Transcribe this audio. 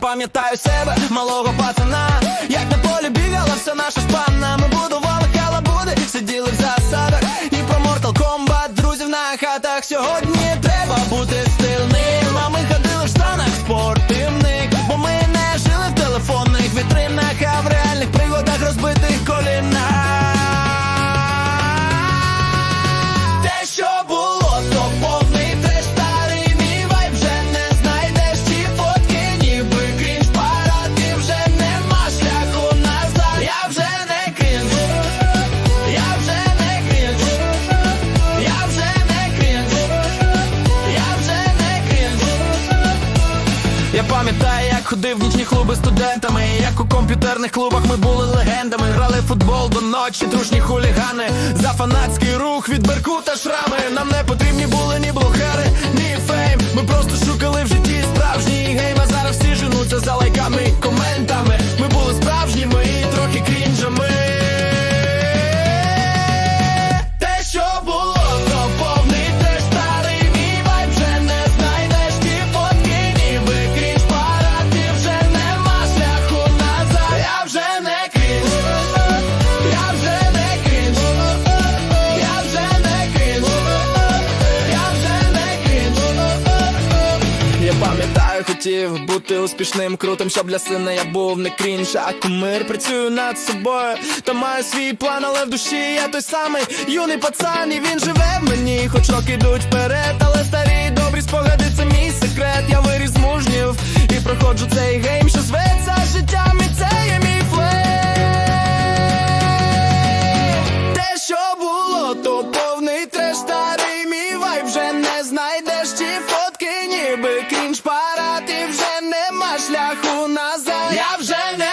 пам'ятаю себе, малого пацана, як на полі бігала вся наша спанна. Ми будували халабуди, сиділи в засадах і про Mortal Kombat друзів на хатах. Сьогодні Я пам'ятаю, як ходив в нічні клуби студентами, як у комп'ютерних клубах ми були легендами, грали футбол до ночі, дружні хулігани, за фанатський рух від беркута шрами. Нам не хотів бути успішним, крутим, щоб для сина я був не крінж, а кумир працюю над собою. Та маю свій план, але в душі я той самий юний пацан, і він живе в мені, хоч роки йдуть вперед, але старі добрі спогади це мій секрет. Я виріс мужнів і проходжу цей гейм, що зветься життям, і це є мій. lives and